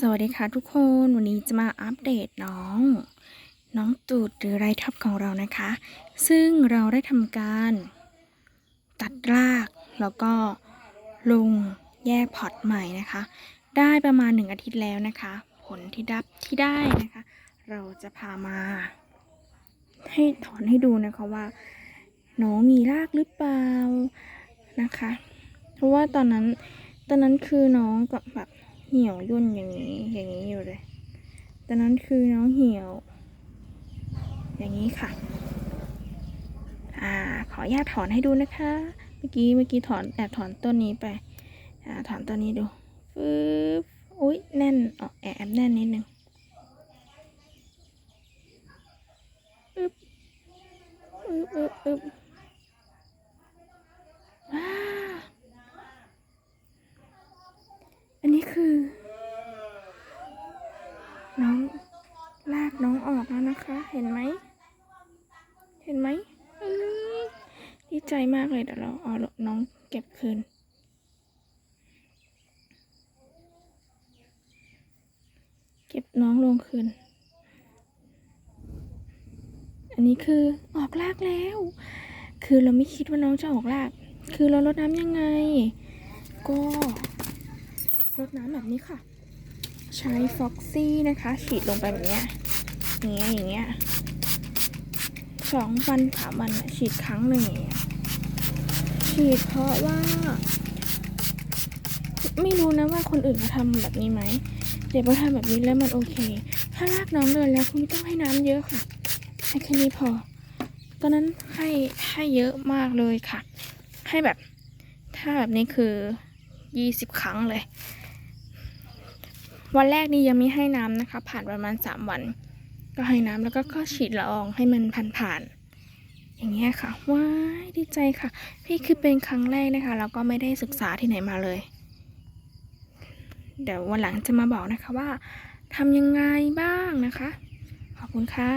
สวัสดีค่ะทุกคนวันนี้จะมาอัปเดตน้อง น้องตูดหรือไรทับของเรานะคะ ซึ่งเราได้ทำการ ตัดรากแล้วก็ลงแยกพอร์ตใหม่นะคะ ได้ประมาณหนึ่งอาทิตย์แล้วนะคะ ผลที่ดับที่ได้นะคะ เราจะพามา ให้ถอนให้ดูนะคะว่า น้องมีรากหรือเปล่านะคะ เพราะว่าตอนนั้นตอนนั้นคือน้องกับแบบ เหี่ยวย่นอย่างนี้ อย่างนี้อยู่เลยตอนนั้นคือน้องเหี่ยว อย่างนี้ค่ะ อ่า ขออนุญาตถอนให้ดูนะคะ เมื่อกี้เมื่อกี้ถอนแอบถอนต้นนี้ไป อ่า ถอนต้นนี้ดูปึ๊บอุ้ยแน่นออกแอบแน่นนิดนึงอึบอึ๊บอึ๊บอึ๊บว้า อันนี้ คือ น้องลากน้องออกแล้วนะคะ เห็นไหม เห็นไหมดีใจมากเลยเดี๋ยวเราเอาน้องเก็บคืน เก็บน้องลงคืน อันนี้คือออกรากแล้ว คือเราไม่คิดว่าน้องจะออกราก คือเราลดน้ำยังไง ก็ รดน้ำแบบนี้ค่ะ ใช้ฟ็อกซี่นะคะ ฉีดลงไปแบบนี้อย่างเงี้ยอย่างเงี้ยสองวันสามวันฉีดครั้งหนึ่งฉีดเพราะว่า ไม่รู้นะว่าคนอื่นเขาทำแบบนี้ไหมเดี๋ยวพอทำแบบนี้แล้วมันโอเค ถ้ารากน้องเดินแล้วคุณไม่ต้องให้น้ำเยอะค่ะให้แค่นี้พอ ตอนนั้นให้ให้เยอะมากเลยค่ะ ให้แบบ ถ้าแบบนี้คือยี่สิบครั้งเลย วันแรกนี่ยังไม่ให้น้ำนะคะ ผ่านประมาณสามวัน ก็ให้น้ำแล้วก็ก็ฉีดละอองให้มันผ่านๆอย่างเงี้ยค่ะว้ายดีใจค่ะ พี่คือเป็นครั้งแรกนะคะแล้วก็ไม่ได้ศึกษาที่ไหนมาเลย เดี๋ยววันหลังจะมาบอกนะคะว่าทำยังไงบ้างนะคะ ขอบคุณค่ะ